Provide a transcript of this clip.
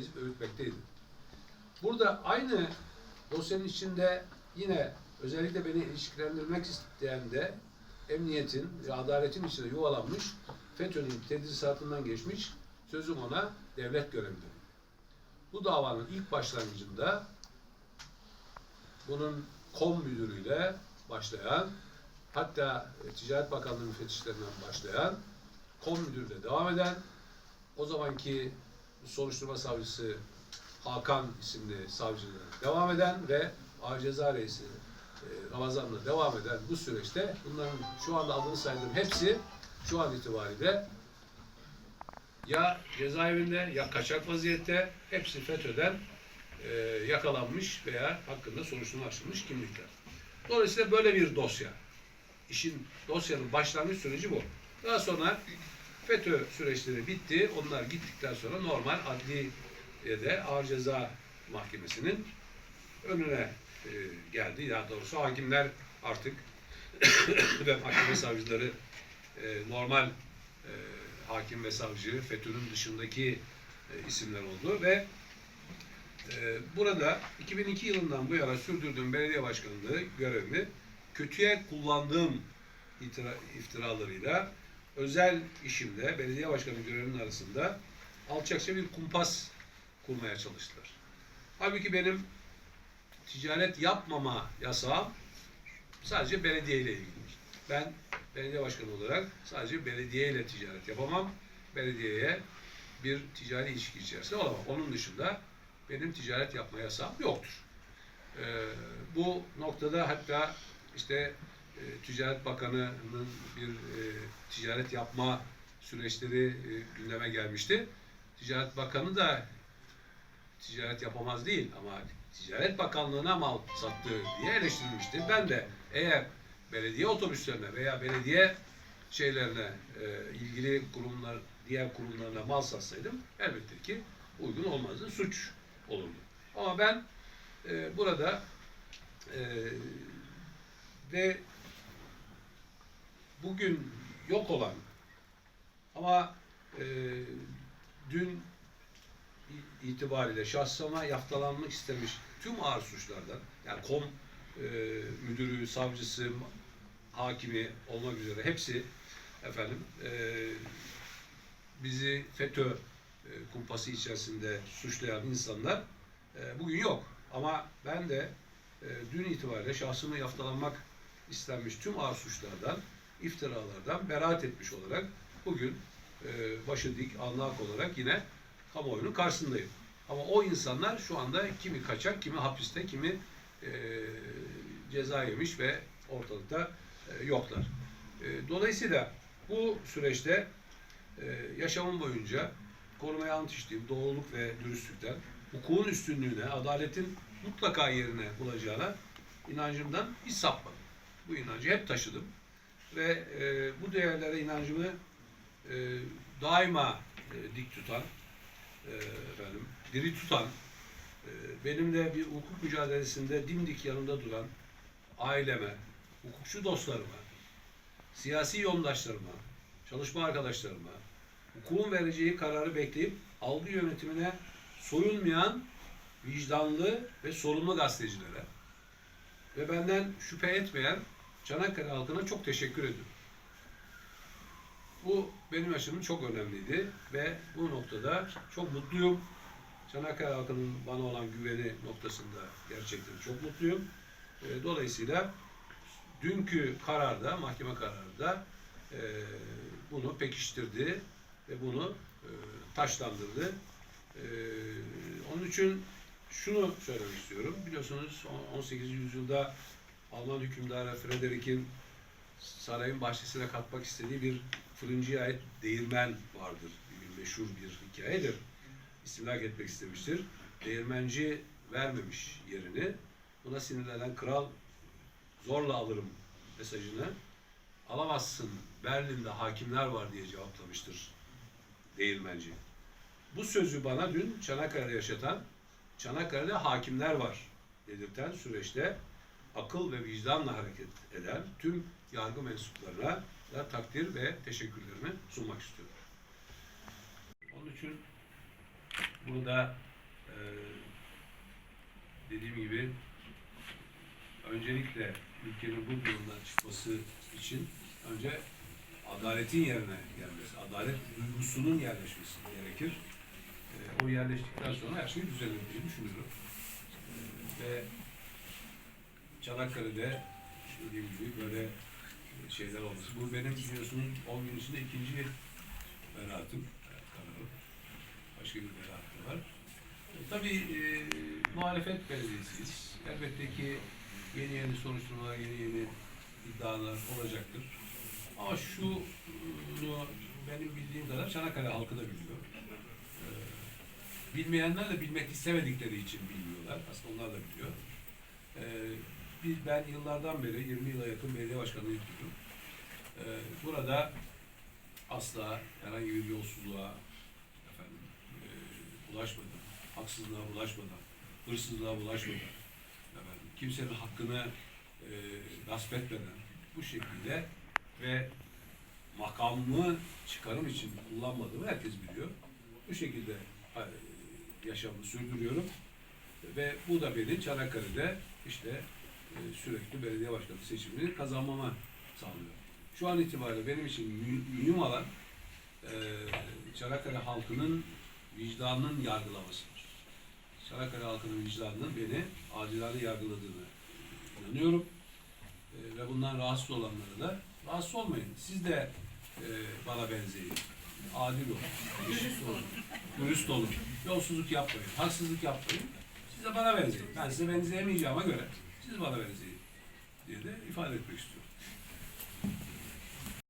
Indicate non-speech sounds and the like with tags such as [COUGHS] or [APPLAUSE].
gezip övütmekteydi. Burada aynı dosyanın içinde yine özellikle beni ilişkilendirmek isteyen de emniyetin ve adaletin içinde yuvalanmış FETÖ'nün tedrisatından geçmiş sözüm ona devlet görevlileri. Bu davanın ilk başlangıcında bunun kom müdürüyle başlayan hatta Ticaret Bakanlığı müfettişlerinden başlayan kom müdürüyle devam eden o zamanki soruşturma savcısı Hakan isimli savcılığa devam eden ve Ağır Ceza Reisi e, Ramazan'la devam eden bu süreçte bunların şu anda adını saydığım hepsi şu an itibariyle ya cezaevinde ya kaçak vaziyette hepsi FETÖ'den e, yakalanmış veya hakkında soruşturma açılmış kimlikler. Dolayısıyla böyle bir dosya. İşin dosyanın başlangıç süreci bu. Daha sonra FETÖ süreçleri bitti. Onlar gittikten sonra normal adli de ağır ceza mahkemesinin önüne e, geldi. Daha doğrusu hakimler artık [COUGHS] ve mahkeme savcıları e, normal e, hakim ve savcı FETÖ'nün dışındaki isimler oldu ve burada 2002 yılından bu yana sürdürdüğüm belediye başkanlığı görevimi kötüye kullandığım iftiralarıyla özel işimde belediye başkanı görevinin arasında alçakça bir kumpas kurmaya çalıştılar. Halbuki benim ticaret yapmama yasağım sadece belediye ile ilgili. Ben belediye başkanı olarak sadece belediye ile ticaret yapamam. Belediyeye bir ticari ilişki içerisinde olamam. Onun dışında benim ticaret yapma yasağım yoktur. Ee, bu noktada hatta işte e, Ticaret Bakanı'nın bir e, ticaret yapma süreçleri e, gündeme gelmişti. Ticaret Bakanı da ticaret yapamaz değil ama Ticaret Bakanlığı'na mal sattı diye eleştirilmişti. Ben de eğer belediye otobüslerine veya belediye şeylerine ilgili kurumlar diğer kurumlarına mal satsaydım elbette ki uygun olmazdı, suç olurdu. Ama ben e, burada e, ve bugün yok olan ama e, dün itibariyle şahsıma yaftalanmak istemiş tüm ağır suçlardan yani kom e, müdürü, savcısı, hakimi olmak üzere hepsi efendim e, bizi FETÖ e, kumpası içerisinde suçlayan insanlar e, bugün yok. Ama ben de e, dün itibariyle şahsımı yaftalanmak istenmiş tüm ağır suçlardan, iftiralardan beraat etmiş olarak bugün e, başı dik, anlak olarak yine kamuoyunun karşısındayım. Ama o insanlar şu anda kimi kaçak, kimi hapiste, kimi e, ceza yemiş ve ortalıkta e, yoklar. E, dolayısıyla bu süreçte e, yaşamım boyunca korumaya ant içtiğim doğruluk ve dürüstlükten, hukukun üstünlüğüne, adaletin mutlaka yerine bulacağına inancımdan hiç sapmadım. Bu inancı hep taşıdım. Ve e, bu değerlere inancımı e, daima e, dik tutan, e, efendim, diri tutan, e, benimle bir hukuk mücadelesinde dimdik yanımda duran aileme, hukukçu dostlarıma, siyasi yoldaşlarıma, çalışma arkadaşlarıma, hukukun vereceği kararı bekleyip algı yönetimine soyunmayan vicdanlı ve sorumlu gazetecilere ve benden şüphe etmeyen Çanakkale halkına çok teşekkür ediyorum. Bu benim açımdan çok önemliydi ve bu noktada çok mutluyum. Çanakkale halkının bana olan güveni noktasında gerçekten çok mutluyum. E, Dolayısıyla dünkü kararda, mahkeme kararında e, bunu pekiştirdi ve bunu e, taşlandırdı. Onun için şunu söylemek istiyorum. Biliyorsunuz on- 18. yüzyılda Alman hükümdarı Frederick'in sarayın bahçesine katmak istediği bir fırıncıya ait değirmen vardır. Bir meşhur bir hikayedir. İstimlak etmek istemiştir. Değirmenci vermemiş yerini. Buna sinirlenen kral zorla alırım mesajını. Alamazsın Berlin'de hakimler var diye cevaplamıştır değirmenci. Bu sözü bana dün Çanakkale'de yaşatan, Çanakkale'de hakimler var dedirten süreçte akıl ve vicdanla hareket eden tüm yargı mensuplarına da takdir ve teşekkürlerimi sunmak istiyorum. Onun için burada dediğim gibi öncelikle ülkenin bu durumdan çıkması için önce adaletin yerine gelmesi, adalet duygusunun yerleşmesi gerekir. Ee, o yerleştikten sonra her şey düzelir diye düşünüyorum. Ee, ve Çanakkale'de dediğim gibi böyle şeyler olması. Bu benim biliyorsunuz 10 gün içinde ikinci beraatım. Başka bir beraat da var. E, tabii e, muhalefet belediyesiyiz. Elbette ki yeni yeni soruşturmalar, yeni yeni iddialar olacaktır. Ama şunu benim bildiğim kadar Çanakkale halkı da biliyor. Ee, bilmeyenler de bilmek istemedikleri için bilmiyorlar. Aslında onlar da biliyor. Ee, biz, ben yıllardan beri, 20 yıla yakın belediye başkanlığı yapıyorum. Ee, burada asla herhangi bir yolsuzluğa efendim, e, bulaşmadan, haksızlığa bulaşmadan, hırsızlığa bulaşmadan, efendim, kimsenin hakkını e, gasp etmeden bu şekilde ve makamımı çıkarım için kullanmadığımı herkes biliyor. Bu şekilde e, yaşamımı sürdürüyorum. Ve bu da beni Çanakkale'de işte e, sürekli belediye başkanı seçimini kazanmama sağlıyor. Şu an itibariyle benim için mü- mühim olan e, Çanakkale halkının vicdanının yargılamasıdır. Çanakkale halkının vicdanının beni acilane yargıladığını inanıyorum. E, ve bundan rahatsız olanlara da rahatsız olmayın. Siz de bana benzeyin. Adil olun, eşit olun, dürüst olun, yolsuzluk yapmayın, haksızlık yapmayın. Siz de bana benzeyin. Ben size benzeyemeyeceğime göre siz bana benzeyin diye de ifade etmek istiyorum.